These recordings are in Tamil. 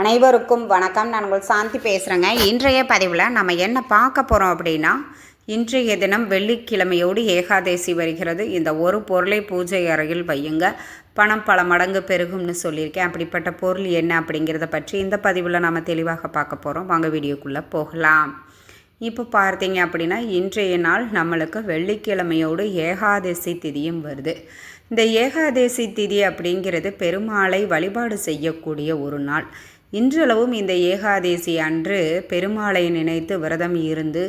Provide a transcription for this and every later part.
அனைவருக்கும் வணக்கம். நான் உங்கள் சாந்தி பேசுகிறேங்க இன்றைய பதிவில் நம்ம என்ன பார்க்க போகிறோம் அப்படின்னா இன்றைய தினம் வெள்ளிக்கிழமையோடு ஏகாதேசி வருகிறது. இந்த ஒரு பொருளை பூஜை அறையில் வையுங்க. பணம் பல மடங்கு பெருகும்னு சொல்லியிருக்கேன். அப்படிப்பட்ட பொருள் என்ன அப்படிங்கிறத பற்றி இந்த பதிவில் நம்ம தெளிவாக பார்க்க போகிறோம் வாங்க வீடியோக்குள்ளே போகலாம். இப்போ பார்த்தீங்க அப்படின்னா இன்றைய நாள் நம்மளுக்கு வெள்ளிக்கிழமையோடு ஏகாதசி திதியும் வருது. இந்த ஏகாதசி திதி அப்படிங்கிறது பெருமாளை வழிபாடு செய்யக்கூடிய ஒரு நாள். இன்றளவும் இந்த ஏகாதசி அன்று பெருமாளை நினைத்து விரதம் இருந்து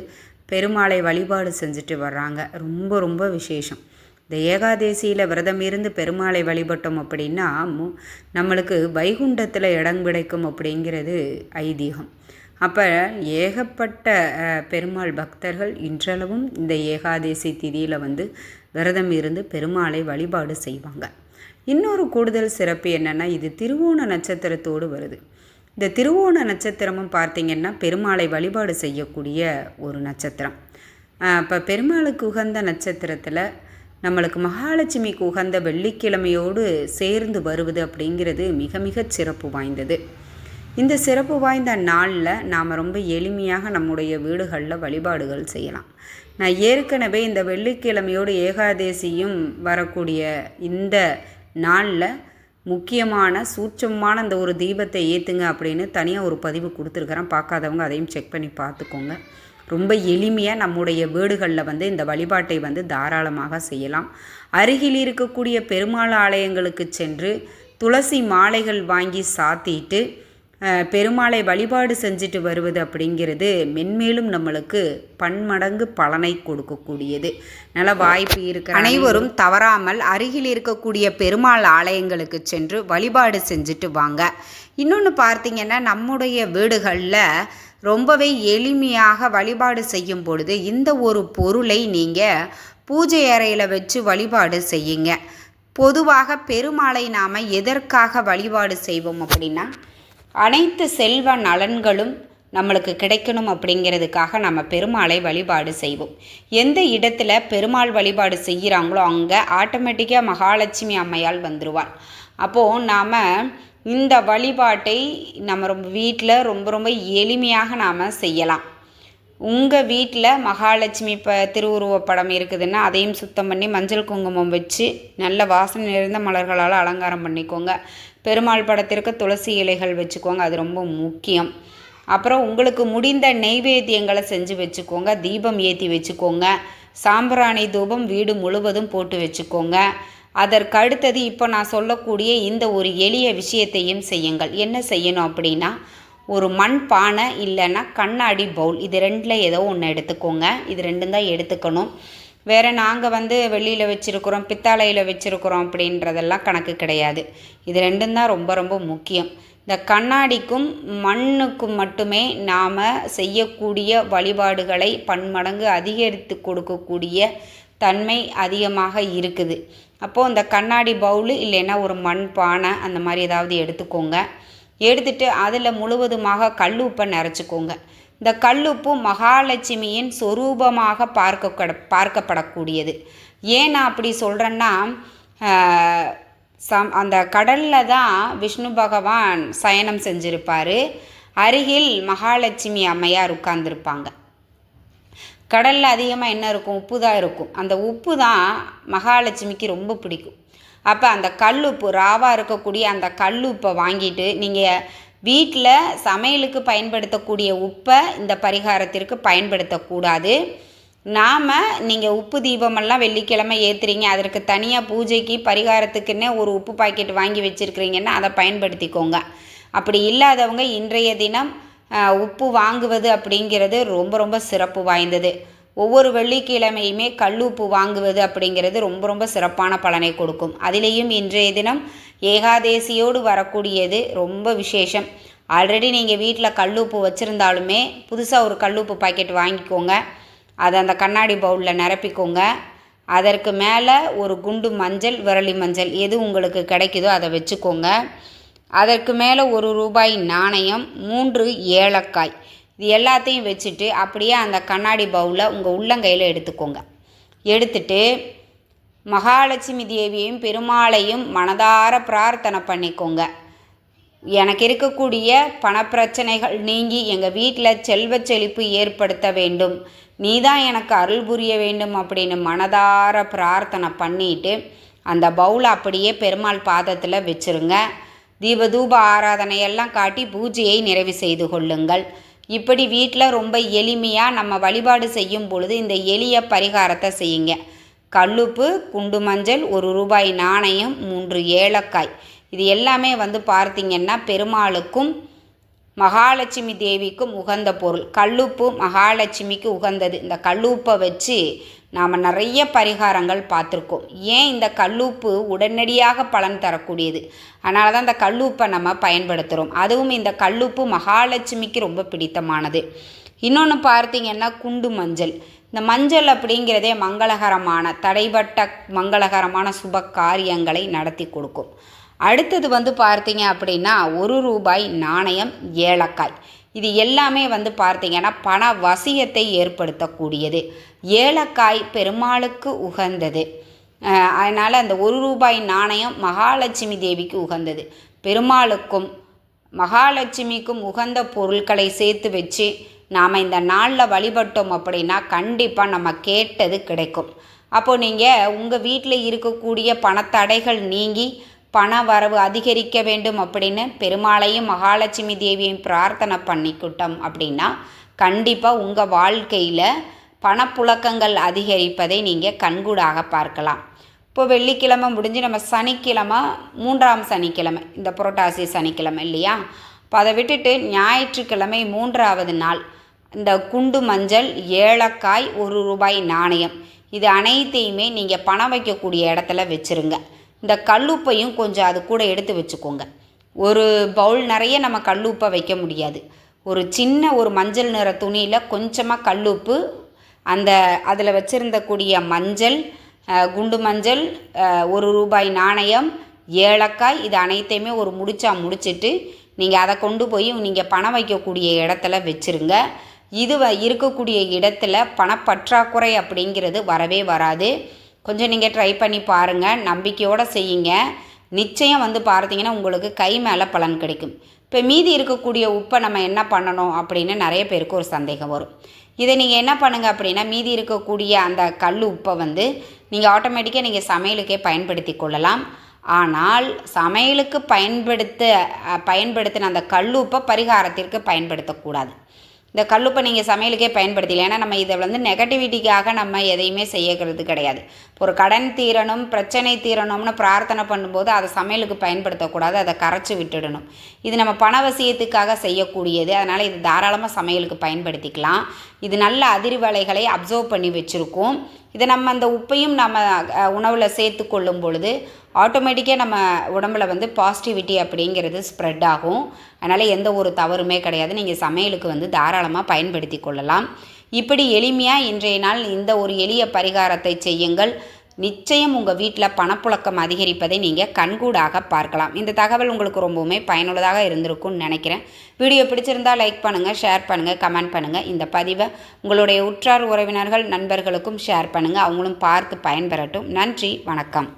பெருமாளை வழிபாடு செஞ்சுட்டு வர்றாங்க. ரொம்ப ரொம்ப விசேஷம். இந்த ஏகாதேசியில் விரதம் இருந்து பெருமாளை வழிபட்டோம் அப்படின்னா மு நம்மளுக்கு வைகுண்டத்தில் இடம் கிடைக்கும் அப்படிங்கிறது ஐதீகம். அப்போ ஏகப்பட்ட பெருமாள் பக்தர்கள் இன்றளவும் இந்த ஏகாதேசி திதியில் வந்து விரதம் இருந்து பெருமாளை வழிபாடு செய்வாங்க. இன்னொரு கூடுதல் சிறப்பு என்னென்னா இது திருவோண நட்சத்திரத்தோடு வருது. இந்த திருவோண நட்சத்திரமும் பார்த்தீங்கன்னா பெருமாளை வழிபாடு செய்யக்கூடிய ஒரு நட்சத்திரம். இப்போ பெருமாளுக்கு உகந்த நட்சத்திரத்தில் நம்மளுக்கு மகாலட்சுமிக்கு உகந்த வெள்ளிக்கிழமையோடு சேர்ந்து வருவது அப்படிங்கிறது மிக மிக சிறப்பு வாய்ந்தது. இந்த சிறப்பு வாய்ந்த நாளில் நாம் ரொம்ப எளிமையாக நம்முடைய வீடுகளில் வழிபாடுகள் செய்யலாம். நான் ஏற்கனவே இந்த வெள்ளிக்கிழமையோடு ஏகாதேசியும் வரக்கூடிய இந்த நாளில் முக்கியமான சூட்சமான அந்த ஒரு தீபத்தை ஏற்றுங்க அப்படின்னு தனியாக ஒரு பதிவு கொடுத்துருக்குறேன். பார்க்காதவங்க அதையும் செக் பண்ணி பார்த்துக்கோங்க. ரொம்ப எளிமையாக நம்முடைய வீடுகளில் வந்து இந்த வழிபாட்டை வந்து தாராளமாக செய்யலாம். அருகில் இருக்கக்கூடிய பெருமாள் ஆலயங்களுக்கு சென்று துளசி மாலைகள் வாங்கி சாத்திட்டு பெருமாளை வழிபாடு செஞ்சுட்டு வருவது அப்படிங்கிறது மென்மேலும் நம்மளுக்கு பன்மடங்கு பலனை கொடுக்கக்கூடியது. நல்ல வாய்ப்பு இருக்கிற அனைவரும் தவறாமல் அருகில் இருக்கக்கூடிய பெருமாள் ஆலயங்களுக்கு சென்று வழிபாடு செஞ்சுட்டு வாங்க. இன்னொன்று பார்த்தீங்கன்னா நம்முடைய வீடுகளில் ரொம்பவே எளிமையாக வழிபாடு செய்யும் பொழுது இந்த ஒரு பொருளை நீங்கள் பூஜை அறையில் வச்சு வழிபாடு செய்யுங்க. பொதுவாக பெருமாளை நாம் எதற்காக வழிபாடு செய்வோம் அப்படின்னா அனைத்து செல்வ நலன்களும் நம்மளுக்கு கிடைக்கணும் அப்படிங்கிறதுக்காக நம்ம பெருமாளை வழிபாடு செய்வோம். எந்த இடத்துல பெருமாள் வழிபாடு செய்கிறாங்களோ அங்கே ஆட்டோமேட்டிக்காக மகாலட்சுமி அம்மையால் வந்துடுவார் அப்போது நாம் இந்த வழிபாட்டை நம்ம ரொம்ப வீட்டில் ரொம்ப ரொம்ப எளிமையாக நாம் செய்யலாம். உங்கள் வீட்டில் மகாலட்சுமி ப திருவுருவப் படம் இருக்குதுன்னா அதையும் சுத்தம் பண்ணி மஞ்சள் குங்குமம் வச்சு நல்ல வாசனை நிறைந்த மலர்களால் அலங்காரம் பண்ணிக்கோங்க. பெருமாள் படத்திற்கு துளசி இலைகள் வச்சுக்கோங்க அது ரொம்ப முக்கியம். அப்புறம் உங்களுக்கு முடிந்த நெய்வேத்தியங்களை செஞ்சு வச்சுக்கோங்க தீபம் ஏற்றி வச்சுக்கோங்க. சாம்பிராணி தூபம் வீடு முழுவதும் போட்டு வச்சுக்கோங்க. அதற்கு அடுத்தது இப்போ நான் சொல்லக்கூடிய இந்த ஒரு எளிய விஷயத்தையும் செய்யுங்கள். என்ன செய்யணும் அப்படின்னா ஒரு மண் பானை இல்லைன்னா கண்ணாடி பவுல். இது ரெண்டில் ஏதோ ஒன்று எடுத்துக்கோங்க. இது ரெண்டும் தான் எடுத்துக்கணும். வேறு நாங்கள் வந்து வெளியில் வச்சுருக்குறோம் பித்தாலையில் வச்சுருக்குறோம் அப்படின்றதெல்லாம் கணக்கு கிடையாது. இது ரெண்டும் தான் ரொம்ப ரொம்ப முக்கியம். இந்த கண்ணாடிக்கும் மண்ணுக்கும் மட்டுமே நாம் செய்யக்கூடிய வழிபாடுகளை பன்மடங்கு அதிகரித்து கொடுக்கக்கூடிய தன்மை அதிகமாக இருக்குது. அப்போது இந்த கண்ணாடி பவுலு இல்லைன்னா ஒரு மண் பானை அந்த மாதிரி ஏதாவது எடுத்துக்கோங்க. எடுத்துட்டு அதில் முழுவதுமாக கல்லுப்பை நிறச்சிக்கோங்க இந்த கல்லுப்பு மகாலட்சுமியின் சொரூபமாக பார்க்க பார்க்கப்படக்கூடியது. ஏன் நான் அப்படி சொல்கிறேன்னா சம் அந்த கடலில் தான் விஷ்ணு பகவான் சயனம் செஞ்சுருப்பார். அருகில் மகாலட்சுமி அம்மையார் உட்கார்ந்துருப்பாங்க. கடலில் அதிகமாக என்ன இருக்கும்? உப்பு தான் இருக்கும். அந்த உப்பு தான் மகாலட்சுமிக்கு ரொம்ப பிடிக்கும். அப்போ அந்த கல்லுப்பு ராவாக இருக்கக்கூடிய அந்த கல்லுப்பை வாங்கிட்டு நீங்கள் வீட்டில் சமையலுக்கு பயன்படுத்தக்கூடிய உப்பை இந்த பரிகாரத்திற்கு பயன்படுத்தக்கூடாது. நாம் நீங்கள் உப்பு தீபமெல்லாம் வெள்ளிக்கிழமை ஏற்றுறீங்க அதற்கு தனியாக பூஜைக்கு பரிகாரத்துக்குன்னே ஒரு உப்பு பாக்கெட் வாங்கி வச்சுருக்கிறீங்கன்னா அதை பயன்படுத்திக்கோங்க. அப்படி இல்லாதவங்க இன்றைய தினம் உப்பு வாங்குவது அப்படிங்கிறது ரொம்ப ரொம்ப சிறப்பு வாய்ந்தது. ஒவ்வொரு வெள்ளிக்கிழமையுமே கல்லூப்பு வாங்குவது அப்படிங்கிறது ரொம்ப ரொம்ப சிறப்பான பலனை கொடுக்கும். அதிலேயும் இன்றைய தினம் ஏகாதேசியோடு வரக்கூடியது ரொம்ப விசேஷம். ஆல்ரெடி நீங்கள் வீட்டில் கல்லுப்பு வச்சுருந்தாலுமே புதுசாக ஒரு கல்லுப்பு பாக்கெட் வாங்கிக்கோங்க. அதை அந்த கண்ணாடி பவுலில் நிரப்பிக்கோங்க. அதற்கு மேலே ஒரு குண்டு மஞ்சள் விரலி மஞ்சள் எது உங்களுக்கு கிடைக்குதோ அதை வச்சுக்கோங்க. அதற்கு மேலே ஒரு ரூபாய் நாணயம் மூன்று ஏலக்காய். இது எல்லாத்தையும் வச்சுட்டு அப்படியே அந்த கண்ணாடி பவுலை உங்கள் உள்ளங்கையில் எடுத்துக்கோங்க. எடுத்துட்டு மகாலட்சுமி தேவியையும் பெருமாளையும் மனதார பிரார்த்தனை பண்ணிக்கோங்க. எனக்கு இருக்கக்கூடிய பணப்பிரச்சனைகள் நீங்கி எங்கள் வீட்டில் செல்வ செழிப்பு ஏற்படுத்த வேண்டும். நீ தான் எனக்கு அருள் புரிய வேண்டும் அப்படின்னு மனதார பிரார்த்தனை பண்ணிட்டு அந்த பவுலை அப்படியே பெருமாள் பாதத்தில் வச்சுருங்க. தீபதூப ஆராதனையெல்லாம் காட்டி பூஜையை நிறைவு செய்து கொள்ளுங்கள். இப்படி வீட்டில் ரொம்ப எளிமையாக நம்ம வழிபாடு செய்யும் பொழுது இந்த எளிய பரிகாரத்தை செய்யுங்க. கல்லுப்பு குண்டு மஞ்சள் ஒரு ரூபாய் நாணயம் மூன்று ஏலக்காய். இது எல்லாமே வந்து பார்த்திங்கன்னா பெருமாளுக்கும் மகாலட்சுமி தேவிக்கும் உகந்த பொருள். கல்லுப்பு மகாலட்சுமிக்கு உகந்தது. இந்த கல்லுப்பை வச்சு நாம் நிறைய பரிகாரங்கள் பார்த்துருக்கோம். ஏன் இந்த கல்லூப்பு உடனடியாக பலன் தரக்கூடியது? அதனால தான் இந்த கல்லூப்பை நம்ம பயன்படுத்துகிறோம் அதுவும் இந்த கல்லுப்பு மகாலட்சுமிக்கு ரொம்ப பிடித்தமானது. இன்னொன்று பார்த்தீங்கன்னா குண்டு மஞ்சள். இந்த மஞ்சள் அப்படிங்கிறதே மங்களகரமான தடைபட்ட மங்களகரமான சுப காரியங்களை நடத்தி கொடுக்கும். அடுத்தது வந்து பார்த்தீங்க அப்படின்னா ஒரு ரூபாய் நாணயம் ஏலக்காய். இது எல்லாமே வந்து பார்த்தீங்கன்னா பண வசியத்தை ஏற்படுத்தக்கூடியது. ஏலக்காய் பெருமாளுக்கு உகந்தது. அதனால் அந்த ஒரு ரூபாய் நாணயம் மகாலட்சுமி தேவிக்கு உகந்தது. பெருமாளுக்கும் மகாலட்சுமிக்கும் உகந்த பொருட்களை சேர்த்து வச்சு நாம் இந்த நாளில் வழிபட்டோம் அப்படின்னா கண்டிப்பாக நம்ம கேட்டது கிடைக்கும். அப்போது நீங்கள் உங்கள் வீட்டில் இருக்கக்கூடிய பணத்தடைகள் நீங்கி பண வரவு அதிகரிக்க வேண்டும் அப்படின்னு பெருமாளையும் மகாலட்சுமி தேவியையும் பிரார்த்தனை பண்ணிக்கிட்டோம் அப்படின்னா கண்டிப்பாக உங்கள் வாழ்க்கையில் பணப்புழக்கங்கள் அதிகரிப்பதை நீங்கள் கண்கூடாக பார்க்கலாம். இப்போ வெள்ளிக்கிழமை முடிஞ்சு நம்ம சனிக்கிழமை மூன்றாம் சனிக்கிழமை இந்த புரட்டாசி சனிக்கிழமை இல்லையா? இப்போ அதை விட்டுட்டு ஞாயிற்றுக்கிழமை மூன்றாவது நாள் இந்த குண்டு மஞ்சள் ஏலக்காய் ஒரு ரூபாய் நாணயம் இது அனைத்தையுமே நீங்கள் பணம் வைக்கக்கூடிய இடத்துல வச்சுருங்க. இந்த கல்லுப்பையும் கொஞ்சம் அது கூட எடுத்து வச்சுக்கோங்க. ஒரு பவுல் நிறைய நம்ம கல்லுப்பை வைக்க முடியாது. ஒரு சின்ன ஒரு மஞ்சள் நிற துணியில் கொஞ்சமாக கல்லுப்பு அந்த அதில் வச்சுருந்தக்கூடிய மஞ்சள் குண்டு மஞ்சள் ஒரு ரூபாய் நாணயம் ஏலக்காய் இது அனைத்தையுமே ஒரு முடிச்சா முடிச்சுட்டு நீங்கள் அதை கொண்டு போய் நீங்கள் பணம் வைக்கக்கூடிய இடத்துல வச்சுருங்க. இது இருக்கக்கூடிய இடத்துல பணப்பற்றாக்குறை அப்படிங்கிறது வரவே வராது. கொஞ்சம் நீங்கள் ட்ரை பண்ணி பாருங்கள் நம்பிக்கையோடு செய்யுங்க. நிச்சயம் வந்து பார்த்தீங்கன்னா உங்களுக்கு கை மேலே பலன் கிடைக்கும். இப்போ மீதி இருக்கக்கூடிய உப்பை நம்ம என்ன பண்ணணும் அப்படின்னு நிறைய பேருக்கு ஒரு சந்தேகம் வரும். இதை நீங்கள் என்ன பண்ணுங்கள் அப்படின்னா மீதி இருக்கக்கூடிய அந்த கல் உப்பை வந்து நீங்கள் ஆட்டோமேட்டிக்காக நீங்கள் சமையலுக்கே பயன்படுத்தி கொள்ளலாம். ஆனால் சமையலுக்கு பயன்படுத்த பயன்படுத்தின அந்த கல் உப்பை பரிகாரத்திற்கு பயன்படுத்தக்கூடாது. இந்த கல்லுப்பை நீங்கள் சமையலுக்கே பயன்படுத்தல ஏன்னா நம்ம இதை வந்து நெகட்டிவிட்டிக்காக நம்ம எதையுமே செய்யறது கிடையாது. ஒரு கடன் தீரணும் பிரச்சனை தீரணும்னு பிரார்த்தனை பண்ணும்போது அதை சமையலுக்கு பயன்படுத்தக்கூடாது. அதை கரைச்சி விட்டுடணும். இது நம்ம பணவசியத்துக்காக செய்யக்கூடியது. அதனால் இது தாராளமாக சமையலுக்கு பயன்படுத்திக்கலாம். இது நல்ல அதிர்வலைகளை அப்சர்வ் பண்ணி வச்சுருக்கோம். இதை நம்ம அந்த உப்பையும் நம்ம உணவில் சேர்த்து கொள்ளும் பொழுது ஆட்டோமேட்டிக்காக நம்ம உடம்பில் வந்து பாசிட்டிவிட்டி அப்படிங்கிறது ஸ்ப்ரெட் ஆகும். அதனால் எந்த ஒரு தவறுமே கிடையாது. நீங்கள் சமையலுக்கு வந்து தாராளமாக பயன்படுத்தி கொள்ளலாம். இப்படி எளிமையாக இன்றைய நாள் இந்த ஒரு எளிய பரிகாரத்தை செய்யுங்கள். நிச்சயம் உங்கள் வீட்டில் பணப்புழக்கம் அதிகரிப்பதை நீங்கள் கண்கூடாக பார்க்கலாம். இந்த தகவல் உங்களுக்கு ரொம்பவுமே பயனுள்ளதாக இருந்திருக்கும்னு நினைக்கிறேன். வீடியோ பிடிச்சிருந்தால் லைக் பண்ணுங்கள் ஷேர் பண்ணுங்கள் கமெண்ட் பண்ணுங்கள் இந்த பதிவை உங்களுடைய உற்றார் உறவினர்கள் நண்பர்களுக்கும் ஷேர் பண்ணுங்கள் அவங்களும் பார்த்து பயன்பெறட்டும். நன்றி வணக்கம்.